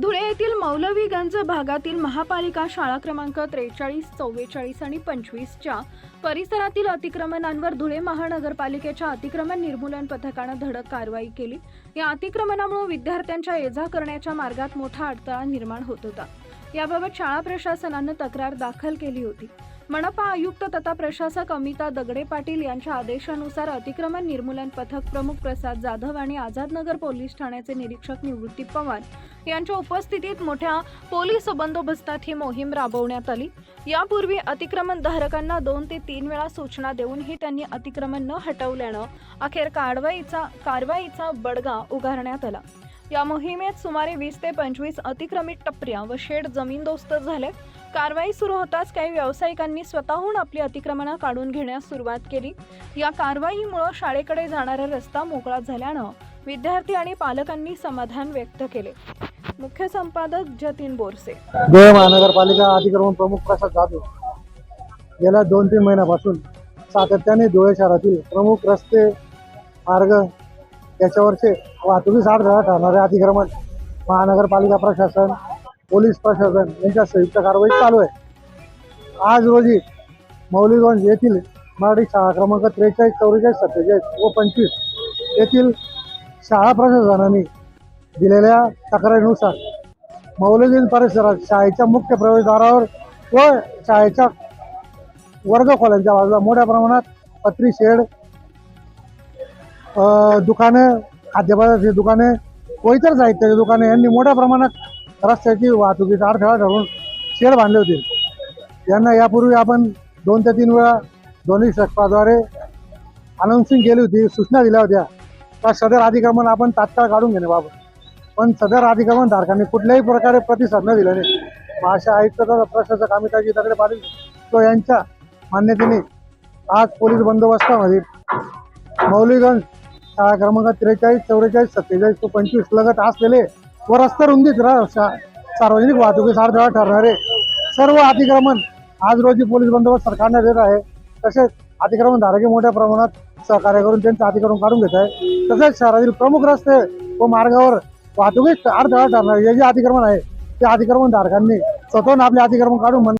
धुळे येथील मौलवीगंज भागातील महापालिका शाळा क्रमांक त्रेचाळीस चव्वेचाळीस आणि पंचवीसच्या परिसरातील अतिक्रमणांवर धुळे महानगरपालिकेच्या अतिक्रमण निर्मूलन पथकानं धडक कारवाई केली. या अतिक्रमणामुळे विद्यार्थ्यांच्या ये जा करण्याच्या मार्गात मोठा अडथळा निर्माण होत होता. याबाबत शाळा प्रशासनानं तक्रार दाखल केली होती. मनपा आयुक्त तथा प्रशासक अमिता दगडे पाटील यांच्या आदेशानुसार अतिक्रमण निर्मूलन पथक प्रमुख प्रसाद जाधव आणि आझादनगर पोलीस ठाण्याचे निरीक्षक निवृत्ती पवार यांच्या उपस्थितीत मोठ्या पोलीस बंदोबस्तात ही मोहीम राबवण्यात आली. यापूर्वी अतिक्रमण धारकांना दोन ते तीन वेळा सूचना देऊनही त्यांनी अतिक्रमण न हटवल्यानं अखेर कारवाईचा कारवाईचा बडगा उगारण्यात आला. या मोहिमेत सुमारे वीस ते पंचवीस अतिक्रमित टपऱ्या व शेड जमीनदोस्त झाले कारवाई सुरू होताच काही व्यावसायिकांनी स्वतःहून आपली अतिक्रमणं काढून घेण्यास सुरुवात केली. या कारवाईमुळं शाळेकडे जाणारा रस्ता मोकळा झाल्यानं विद्यार्थी आणि पालकांनी समाधान व्यक्त केले. मुख्य संपादक जतीन बोरसे. धुळे महानगरपालिका अतिक्रमण प्रमुख प्रसाद जाधव गेल्या दोन तीन महिन्यापासून सातत्याने धुळे शहरातील प्रमुख रस्ते मार्ग याच्यावरचे वाहतुकीस अडथळा ठरणारे अतिक्रमण. महानगरपालिका प्रशासन पोलीस प्रशासन यांच्या संयुक्त कारवाई चालू आहे. आज रोजी मौलीगंज येथील मराठी शाळा क्रमांक त्रेचाळीस चौवेचाळीस सत्तेचाळीस व पंचवीस येथील शाळा प्रशासनाने दिलेल्या तक्रारीनुसार मौलीगंज परिसरात शाळेच्या मुख्य प्रवेशद्वारावर व शाळेच्या वर्गखोल्यांच्या बाजूला मोठ्या प्रमाणात पत्री शेड दुकाने खाद्यपदार्थाची दुकाने व इतर साहित्याची दुकाने यांनी मोठ्या प्रमाणात रस्त्याची वाहतुकीचा अडथळा ठरवून शेड बांधले होते. यांना यापूर्वी आपण दोन ते तीन वेळा दोन्ही शासनाद्वारे अनाऊन्सिंग केली होती सूचना दिल्या होत्या. का सदर अधिक्रमण आपण तात्काळ काढून घेण्याबाबत पण सदर अधिक्रमण धारकांनी कुठल्याही प्रकारे प्रतिसाद न दिल्याने भाषा आयुक्त प्रशासक अमिताजी दगडे पाटील तो यांच्या मान्यतेने आज पोलीस बंदोबस्तामध्ये मौलीगंज शाळा क्रमांक त्रेचाळीस चौवेचाळीस सत्तेचाळीस पंचवीस लगत असलेले व रस्ता रुंदीत रा- शा- सार्वजनिक वाहतुकीस अडथळा ठरणारे सर्व अतिक्रमण आज रोजी पोलीस बंदोबस्त सरकारने देत आहे. तसेच अतिक्रमण धारके मोठ्या प्रमाणात सहकार्य करून त्यांचं अतिक्रमण काढून घेत आहे. तसेच शहरातील प्रमुख रस्ते व मार्गावर वाहतुकीस अडथळा ठरणारे हे जे अतिक्रमण आहे त्या अतिक्रमण धारकांनी स्वतःहून आपले अतिक्रमण काढून